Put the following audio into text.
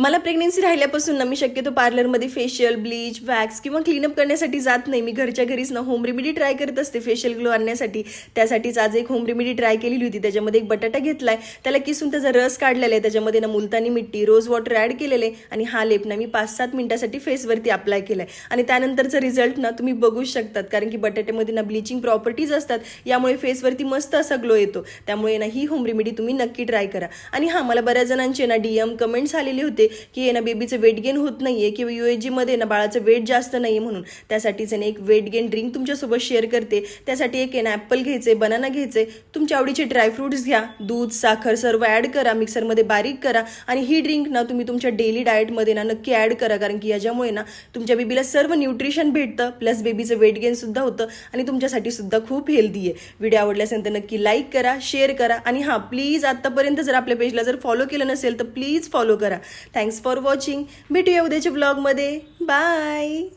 मला प्रेग्नेन्सी राहिल्यापासून ना मी शक्यतो पार्लरमध्ये फेशियल ब्लीच वॅक्स किंवा क्लीनअप करण्यासाठी जात नाही. मी घरच्या घरीच ना होम रेमेडी ट्राय करत असते. फेशियल ग्लो आणण्यासाठी. त्यासाठीच आज एक होम रेमेडी ट्राय केलेली होती. त्याच्यामध्ये एक बटाटा घेतलाय. त्याला किसून त्याचा रस काढलेला आहे. त्याच्यामध्ये ना मुलतानी मिट्टी रोज वॉटर ॲड केलेले आणि हा लेप ना मी पाच सात मिनिटासाठी फेसवरती अप्लाय केलाय. आणि त्यानंतरचा रिझल्ट ना तुम्ही बघू शकतात. कारण की बटाट्यामध्ये ना ब्लिचिंग प्रॉपर्टीज असतात. यामुळे फेसवरती मस्त असा ग्लो येतो. त्यामुळे ना ही होम रेमेडी तुम्ही नक्की ट्राय करा. आणि हां मला बऱ्याच जणांचे ना डी एम कमेंट्स आलेले होते. की हे ना बेबीचं वेट गेन होत नाही आहे किंवा यू ए जीमध्ये ना बाळाचं वेट जास्त नाही म्हणून. त्यासाठीच आहे ना एक वेट गेन ड्रिंक तुमच्यासोबत शेअर करते. त्यासाठी एक आहे ना ॲपल घ्यायचे बनाना घ्यायचे तुमच्या आवडीचे ड्रायफ्रुट्स घ्या. दूध साखर सर्व ॲड करा. मिक्सरमध्ये बारीक करा. आणि ही ड्रिंक ना तुम्ही तुमच्या डेली डाएटमध्ये ना नक्की ॲड करा. कारण की याच्यामुळे ना तुमच्या बेबीला सर्व न्यूट्रिशन भेटतं. प्लस बेबीचं वेट गेन सुद्धा होतं. आणि तुमच्यासाठी सुद्धा खूप हेल्दी आहे. व्हिडिओ आवडला नक्की लाईक करा शेअर करा. आणि हां प्लीज आत्तापर्यंत जर आपल्या पेजला जर फॉलो केलं नसेल तर प्लीज फॉलो करा. थँक्स फॉर वॉचिंग भेटूया उद्याच्या ब्लॉगमध्ये बाय